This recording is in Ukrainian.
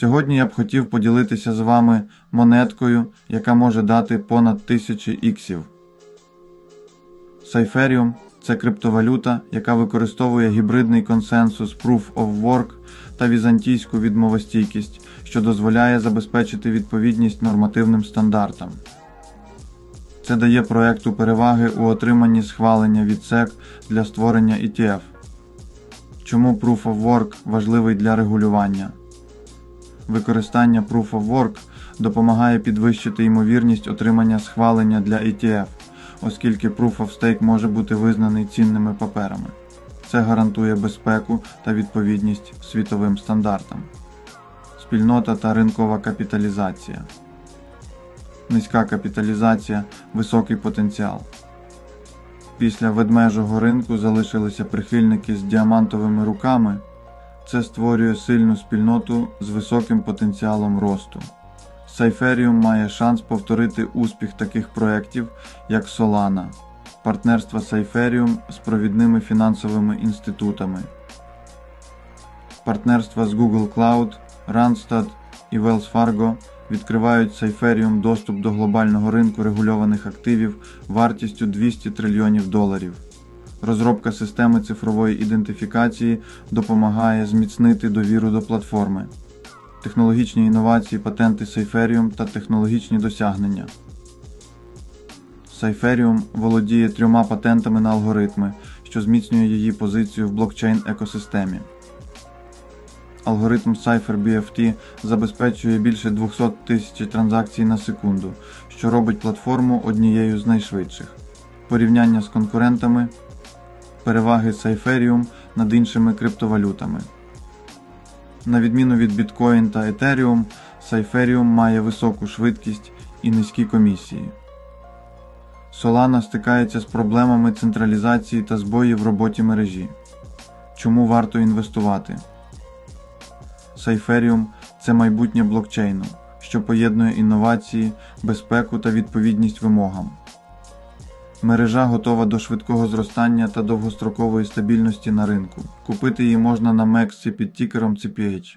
Сьогодні я б хотів поділитися з вами монеткою, яка може дати понад тисячі іксів. Сайферіум це криптовалюта, яка використовує гібридний консенсус Proof of Work та візантійську відмовостійкість, що дозволяє забезпечити відповідність нормативним стандартам. Це дає проекту переваги у отриманні схвалення від SEC для створення ETF. Чому Proof of Work важливий для регулювання? Використання Proof of Work допомагає підвищити ймовірність отримання схвалення для ETF, оскільки Proof of Stake може бути визнаний цінними паперами. Це гарантує безпеку та відповідність світовим стандартам. Спільнота та ринкова капіталізація. Низька капіталізація, високий потенціал. Після ведмежого ринку залишилися прихильники з діамантовими руками. Це створює сильну спільноту з високим потенціалом росту. Сайферіум має шанс повторити успіх таких проєктів, як Solana, партнерства Сайферіум з провідними фінансовими інститутами, партнерства з Google Cloud, Randstad і Wells Fargo відкривають Сайферіум доступ до глобального ринку регульованих активів вартістю 200 трильйонів доларів. Розробка системи цифрової ідентифікації допомагає зміцнити довіру до платформи, технологічні інновації, патенти Сайферіум та технологічні досягнення. Сайферіум володіє трьома патентами на алгоритми, що зміцнює її позицію в блокчейн екосистемі. Алгоритм CypherBFT забезпечує більше 200 тисяч транзакцій на секунду, що робить платформу однією з найшвидших. Порівняння з конкурентами переваги Cypherium над іншими криптовалютами. На відміну від Bitcoin та Ethereum, Cypherium має високу швидкість і низькі комісії. Solana стикається з проблемами централізації та збоїв в роботі мережі. Чому варто інвестувати? Cypherium – це майбутнє блокчейну, що поєднує інновації, безпеку та відповідність вимогам. Мережа готова до швидкого зростання та довгострокової стабільності на ринку. Купити її можна на MEXC під тікером CPH.